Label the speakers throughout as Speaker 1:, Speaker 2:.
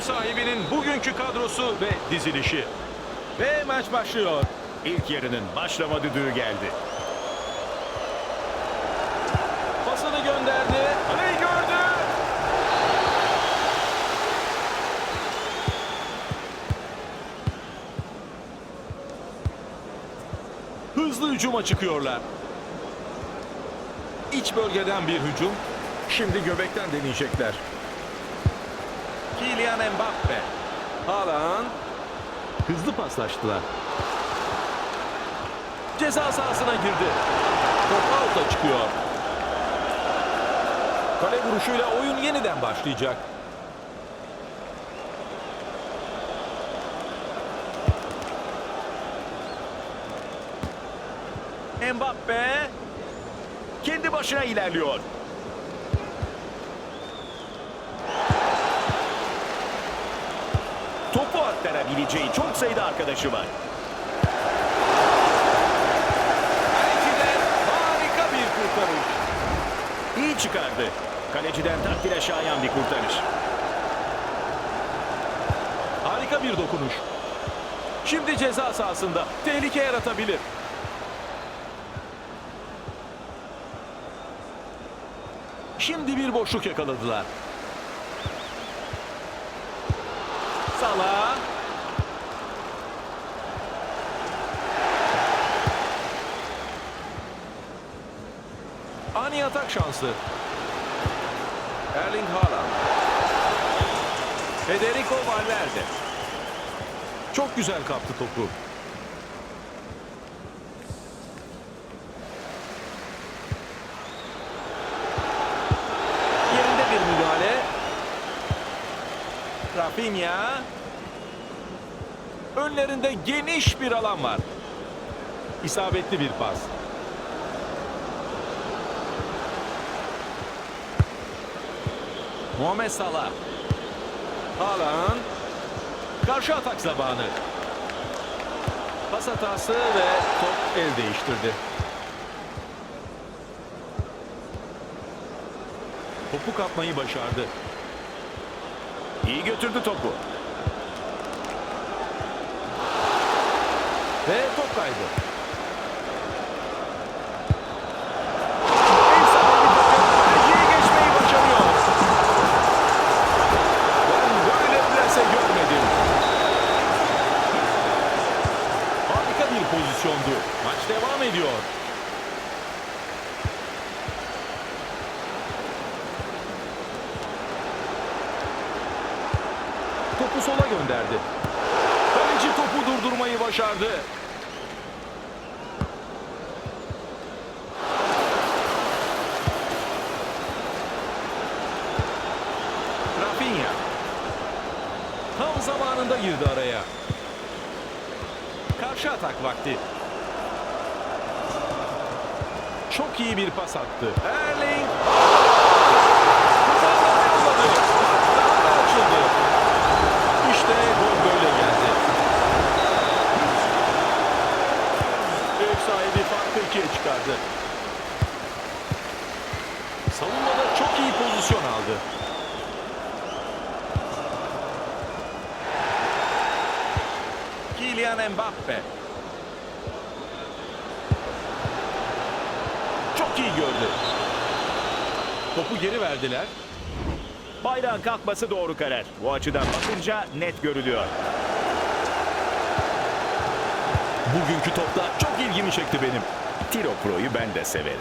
Speaker 1: Sahibinin bugünkü kadrosu ve dizilişi.
Speaker 2: Ve maç başlıyor.
Speaker 3: İlk yarının başlama düdüğü geldi.
Speaker 2: Pasını gönderdi.
Speaker 1: Arayı gördü.
Speaker 2: Hızlı hücuma çıkıyorlar. İç bölgeden bir hücum. Şimdi göbekten deneyecekler. Kylian Mbappe. Haaland. Hızlı paslaştılar. Ceza sahasına girdi. Top out'a çıkıyor. Kale vuruşuyla oyun yeniden başlayacak.
Speaker 3: Mbappe kendi başına ilerliyor. Topu aktarabileceği çok sayıda arkadaşı var.
Speaker 2: Kaleciden harika bir kurtarış.
Speaker 3: İyi çıkardı. Kaleciden takdire şayan bir kurtarış.
Speaker 2: Harika bir dokunuş. Şimdi ceza sahasında tehlike yaratabilir. Şimdi bir boşluk yakaladılar. Salah. Şansı. Erling Haaland. Federico Valverde. Çok güzel kaptı topu. Yerinde bir müdahale. Rafinha. Önlerinde geniş bir alan var. İsabetli bir pas. Muhammed Salah. Haaland. Karşı atak zamanı. Pas hatası ve top el değiştirdi. Topu kapmayı başardı.
Speaker 3: İyi götürdü topu.
Speaker 2: Ve top kaydı.
Speaker 3: Ev sahibi takım kaleciyi geçmeyi başarıyor.
Speaker 2: Ben böyle plase görmedim. Harika bir pozisyondu. Maç devam ediyor. Topu sola gönderdi. Kaleci topu durdurmayı başardı. Rafinha. Tam zamanında girdi araya. Karşı atak vakti. Çok iyi bir pas attı. Erling. İşte gol böyle geldi. Ev sahibi farkı ikiye çıkardı. Savunmada çok iyi pozisyon aldı. Kylian Mbappe. Çok iyi gördü. Topu geri verdiler.
Speaker 3: Bayrağın kalkması doğru karar. Bu açıdan bakınca net görülüyor.
Speaker 2: Bugünkü topla çok ilgimi çekti benim.
Speaker 3: Tiro Pro'yu ben de severim.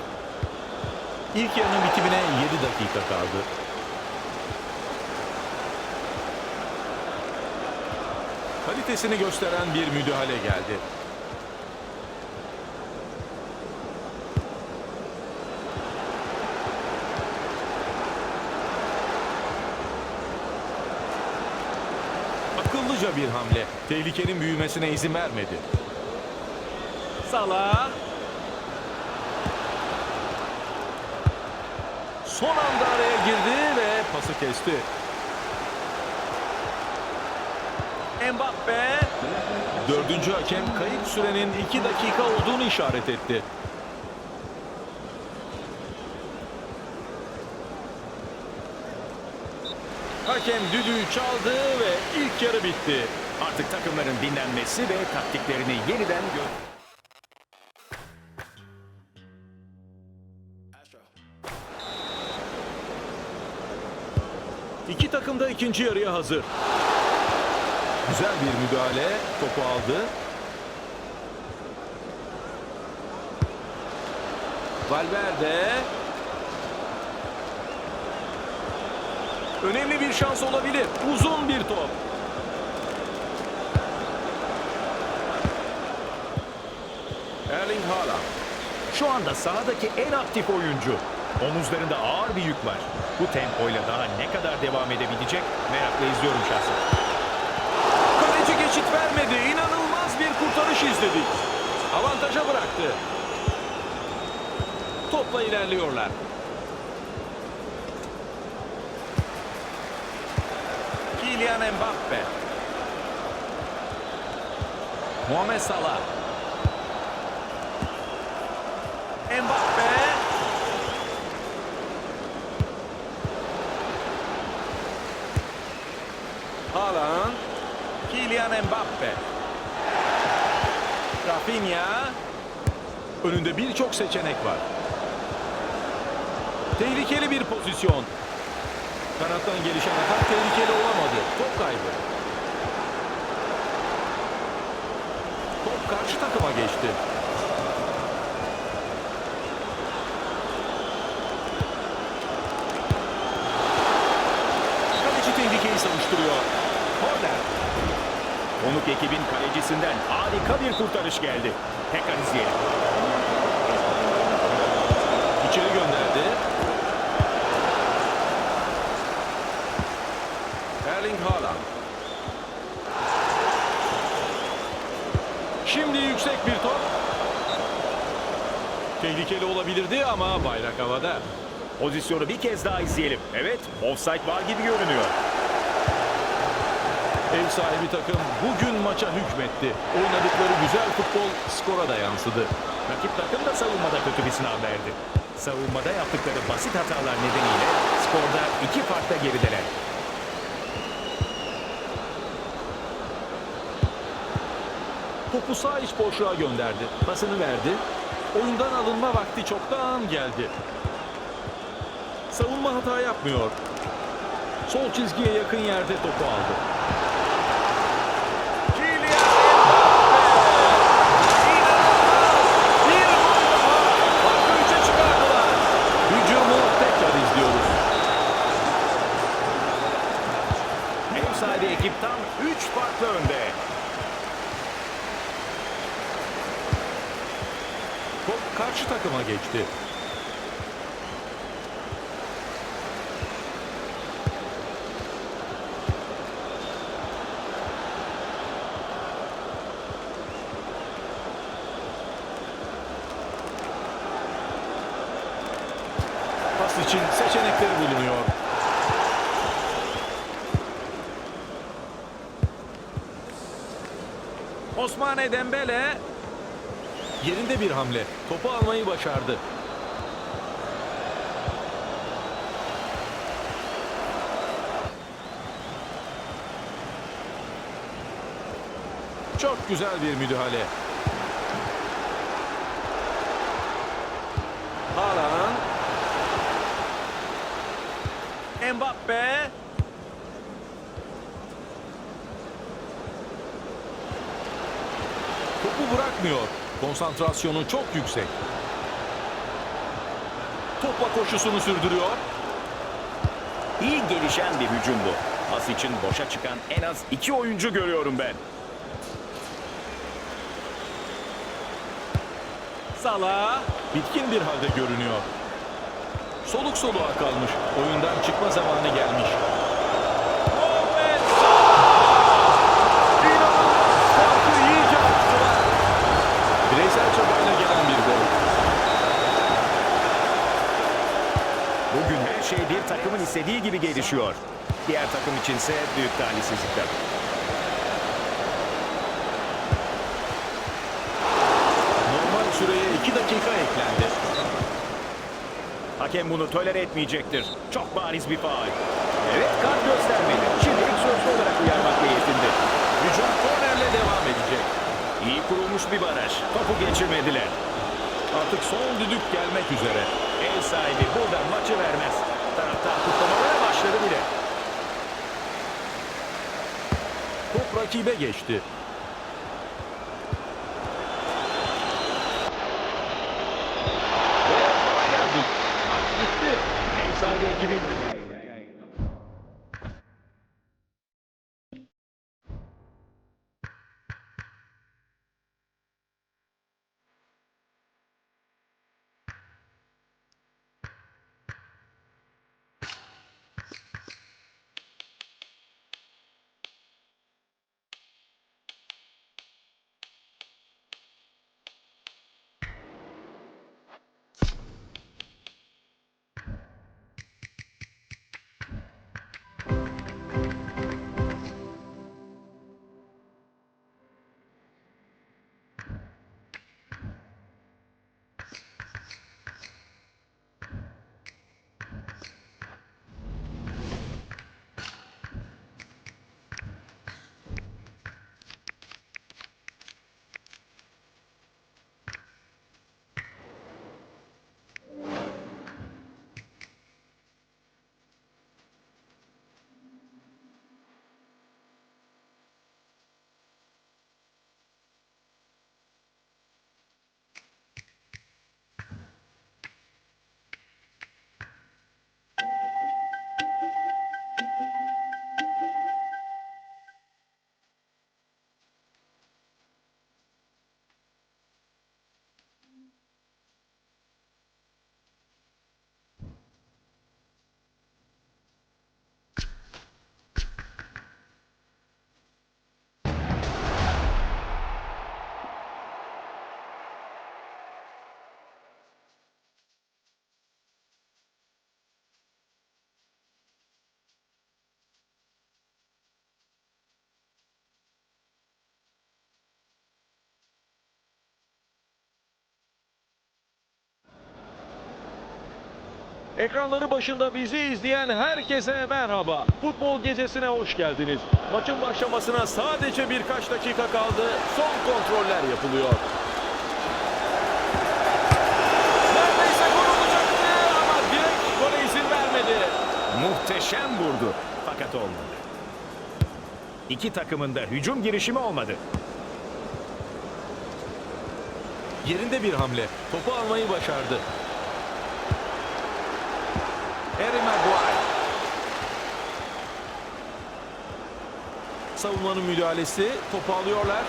Speaker 2: İlk yarının bitimine 7 dakika kaldı. Kalitesini gösteren bir müdahale geldi. Akıllıca bir hamle. Tehlikenin büyümesine izin vermedi. Salah. Son anda araya girdi ve pası kesti. Mbappe. Dördüncü hakem kayıp sürenin iki dakika olduğunu işaret etti. Hakem düdüğü çaldı ve ilk yarı bitti.
Speaker 3: Artık takımların dinlenmesi ve taktiklerini yeniden gö...
Speaker 2: İki takım da ikinci yarıya hazır. Güzel bir müdahale. Topu aldı. Valverde. Önemli bir şans olabilir. Uzun bir top. Erling Haaland.
Speaker 3: Şu anda sahadaki en aktif oyuncu. Omuzlarında ağır bir yük var. Bu tempoyla daha ne kadar devam edebilecek merakla izliyorum şahsen.
Speaker 2: Kaleci geçit vermedi. İnanılmaz bir kurtarış izledik. Avantaja bıraktı. Topla ilerliyorlar. Kylian Mbappe. Muhammed Salah. Mbappe. Haaland. Kylian Mbappe. Rafinha. Önünde birçok seçenek var. Tehlikeli bir pozisyon. Kanattan gelişen atak tehlikeli olamadı. Top kaybı. Top karşı takıma geçti. Kaleci tehlikeyi savuşturuyor.
Speaker 3: Korner. Konuk ekibin kalecisinden harika bir kurtarış geldi. Tekrar izleyelim.
Speaker 2: İçeri gönderdi. Erling Haaland. Şimdi yüksek bir top. Tehlikeli olabilirdi ama bayrak havada.
Speaker 3: Pozisyonu bir kez daha izleyelim. Evet, offside var gibi görünüyor.
Speaker 2: Ev sahibi takım bugün maça hükmetti. Oynadıkları güzel futbol skora da yansıdı.
Speaker 3: Rakip takım da savunmada kötü bir sınav verdi. Savunmada yaptıkları basit hatalar nedeniyle skorda iki farkla gerideler.
Speaker 2: Topu sağ iç boşluğa gönderdi. Pasını verdi. Oyundan alınma vakti çoktan geldi. Savunma hata yapmıyor. Sol çizgiye yakın yerde topu aldı.
Speaker 3: Ev sahibi ekip tam 3 farklı önde.
Speaker 2: Takıma geçti. Pas için seçenekleri bulunuyor. Osmane Dembele Yerinde bir hamle. Topu almayı başardı. Çok güzel bir müdahale. Haaland. Mbappe. Topu bırakmıyor. Konsantrasyonu çok yüksek. Topla koşusunu sürdürüyor.
Speaker 3: İyi gelişen bir hücum bu. Pas için boşa çıkan en az iki oyuncu görüyorum ben.
Speaker 2: Salah bitkin bir halde görünüyor. Soluk soluğa kalmış. Oyundan çıkma zamanı gelmiş.
Speaker 3: Takımın istediği gibi gelişiyor. Diğer takım içinse büyük talihsizlikler.
Speaker 2: Normal süreye 2 dakika eklendi.
Speaker 3: Hakem bunu tolere etmeyecektir. Çok bariz bir faal. Evet kart göstermeli. Şimdilik sözlü olarak uyarmakla yetindi.
Speaker 2: Hücum kornerle devam edecek.
Speaker 3: İyi kurulmuş bir baraj. Topu geçirmediler.
Speaker 2: Artık son düdük gelmek üzere.
Speaker 3: Ev sahibi buradan maçı vermez. Taraftar kutlamalara başladı bile.
Speaker 2: Top rakibe geçti. Ekranları başında bizi izleyen herkese merhaba. Futbol gecesine hoş geldiniz. Maçın başlamasına sadece birkaç dakika kaldı. Son kontroller yapılıyor. Neredeyse gol olacaktı ama direkt gole izin vermedi.
Speaker 3: Muhteşem vurdu. Fakat olmadı. İki takımın da hücum girişimi olmadı.
Speaker 2: Yerinde bir hamle. Topu almayı başardı. Harry Maguire. Savunmanın müdahalesi. Topu alıyorlar.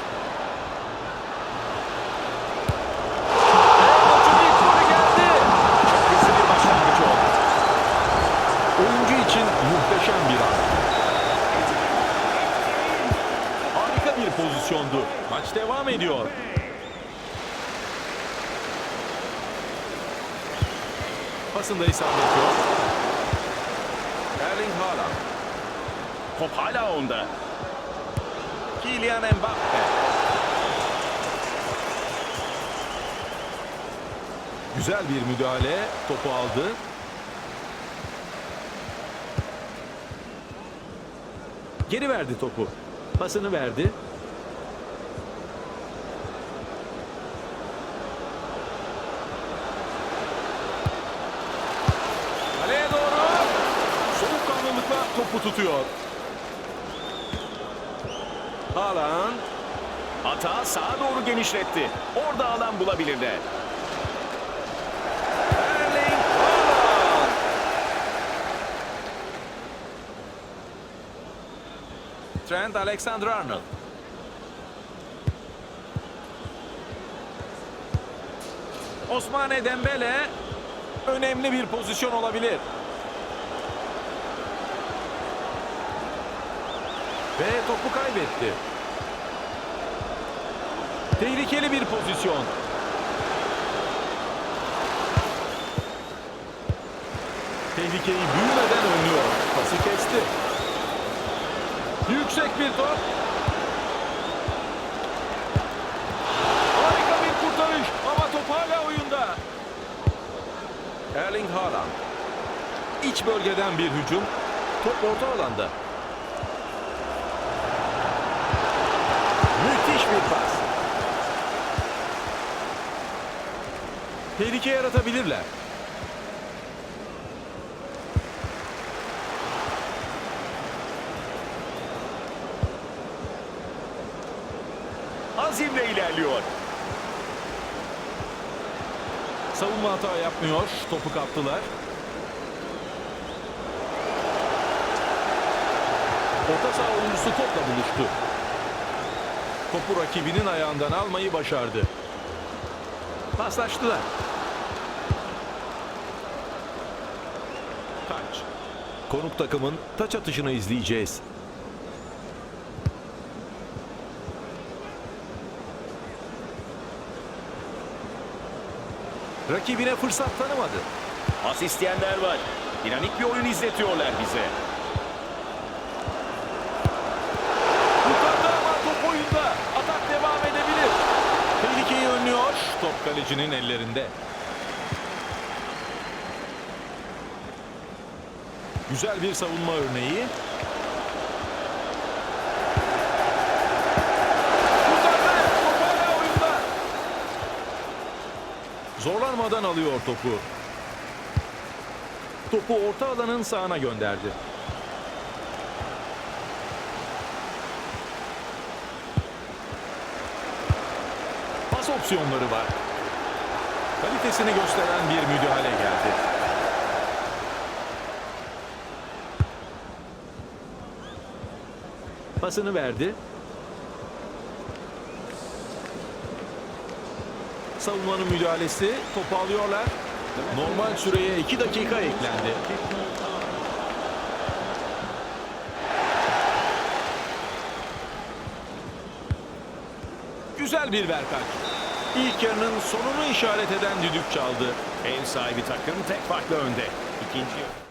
Speaker 2: İçin muhteşem bir an. Harika bir pozisyondu. Maç devam ediyor. Pasında isabet yok. Erling Haaland.
Speaker 3: Top hala onda.
Speaker 2: Kylian Mbappe. Güzel bir müdahale. Topu aldı. Geri verdi topu. Pasını verdi. Kaleye doğru. Soğukkanlılıkla topu tutuyor. Haaland.
Speaker 3: Hata sağa doğru genişletti. Orada alan bulabilirler.
Speaker 2: Trent Alexander-Arnold. Osmane Dembele önemli bir pozisyon olabilir. Ve topu kaybetti. Tehlikeli bir pozisyon. Tehlikeyi büyümeden önlüyor. Pası kesti. Yüksek bir top. Harika bir kurtarış ama top hala oyunda. Erling Haaland. İç bölgeden bir hücum. Top orta alanda. Müthiş bir pas. Tehlike yaratabilirler.
Speaker 3: Azimle ilerliyor.
Speaker 2: Savunma hata yapmıyor. Topu kaptılar. Orta saha oyuncusu topla buluştu. Topu rakibinin ayağından almayı başardı. Paslaştılar. Taç. Konuk takımın taç atışını izleyeceğiz. Rakibine fırsat tanımadı.
Speaker 3: Pas isteyenler var. Dinamik bir oyun izletiyorlar bize.
Speaker 2: Yukarıda ama top oyunda. Atak devam edebilir. Tehlikeyi önlüyor. Top kalecinin ellerinde. Güzel bir savunma örneği. Zorlanmadan alıyor topu. Topu orta alanın sağına gönderdi. Pas opsiyonları var. Kalitesini gösteren bir müdahale geldi. Pasını verdi. Savunmanın müdahalesi. Topu alıyorlar. Normal süreye 2 dakika eklendi. Güzel bir verkaç. İlk yarının sonunu işaret eden düdük çaldı.
Speaker 3: Ev sahibi takım tek farklı önde. İkinci Devre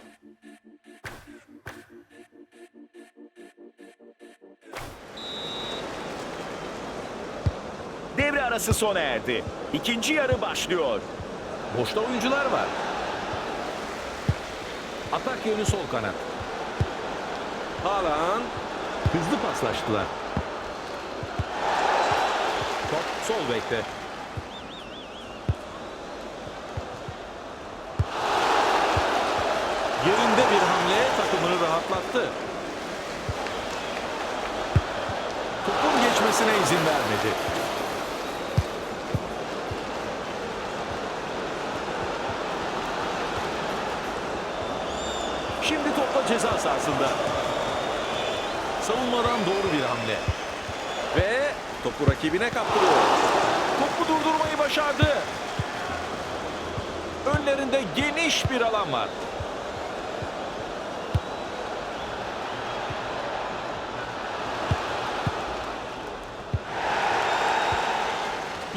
Speaker 3: arası sona erdi. İkinci yarı başlıyor.
Speaker 2: Boşta oyuncular var. Atak yönü sol kanat. Haaland hızlı paslaştılar. Top sol bekte. Yerinde bir hamle takımını rahatlattı. Topun geçmesine izin vermedi. Şimdi topla sahasında. Savunmadan doğru bir hamle. Ve topu rakibine kaptırıyor. Topu durdurmayı başardı. Önlerinde geniş bir alan var.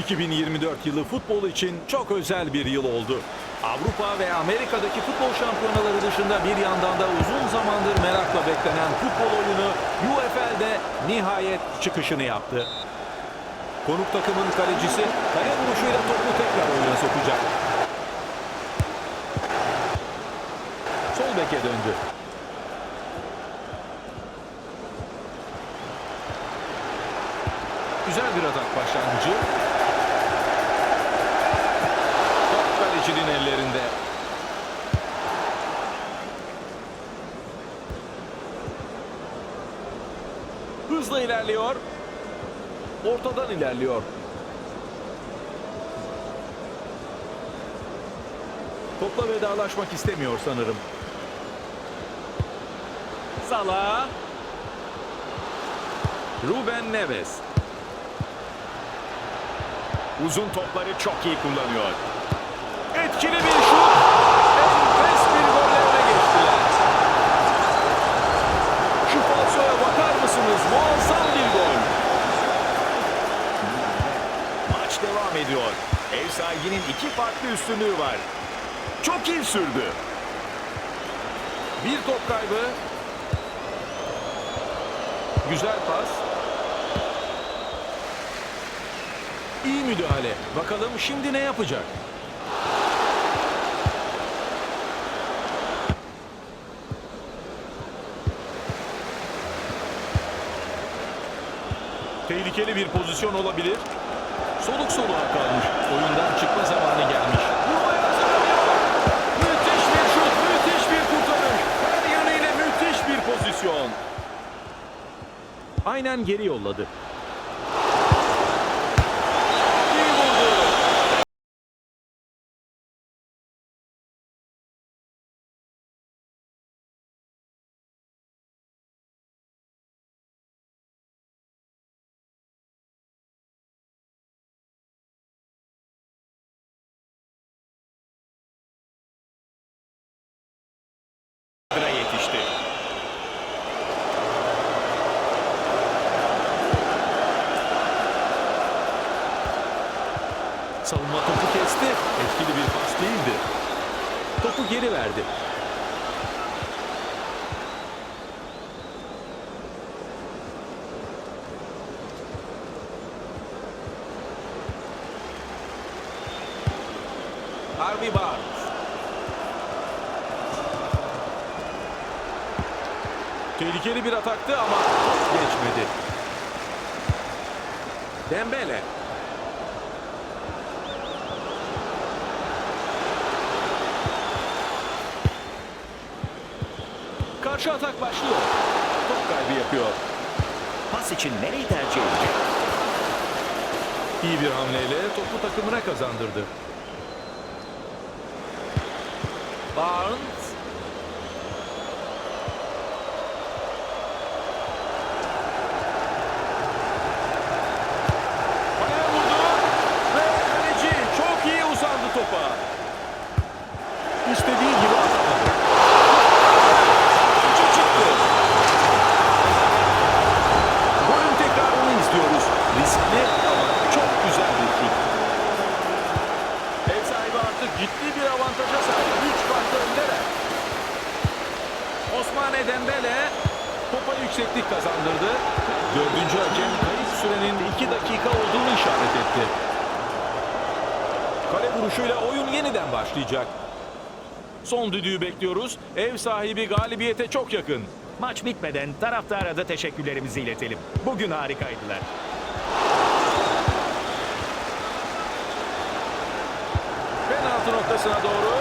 Speaker 2: ...2024 yılı futbol için çok özel bir yıl oldu. Avrupa ve Amerika'daki futbol şampiyonaları dışında bir yandan da uzun zamandır merakla beklenen futbol oyunu UFL'de nihayet çıkışını yaptı. Konuk takımın kalecisi kale vuruşuyla topu tekrar oyuna sokacak. Sol beke döndü. Güzel bir atak başlangıcı. Ellerinde. Hızla ilerliyor. Ortadan ilerliyor. Topla vedalaşmak istemiyor sanırım. Salah. Ruben Neves.
Speaker 3: Uzun topları çok iyi kullanıyor.
Speaker 2: Etkili bir şut. Enfes bir golle öne geçtiler. Şu falsoya bakar mısınız? Muazzam bir gol.
Speaker 3: Maç devam ediyor. Ev sahibinin iki farklı üstünlüğü var. Çok iyi sürdü.
Speaker 2: Bir top kaybı. Güzel pas. İyi müdahale. Bakalım şimdi ne yapacak? Tehlikeli bir pozisyon olabilir. Soluk soluğa kalmış. Oyundan çıkma zamanı gelmiş. Müthiş bir şut, müthiş bir kurtarış. Her yönüyle müthiş bir pozisyon. Aynen geri yolladı. Harvey Barnes. Tehlikeli bir ataktı ama geçmedi. Dembele. Karşı atak başlıyor. Top kaybı yapıyor.
Speaker 3: Pas için nereyi tercih edecek?
Speaker 2: İyi bir hamleyle topu takımına kazandırdı. Barnes. Sahibi galibiyete çok yakın.
Speaker 3: Maç bitmeden taraftara da teşekkürlerimizi iletelim. Bugün harikaydılar.
Speaker 2: Penaltı noktasına doğru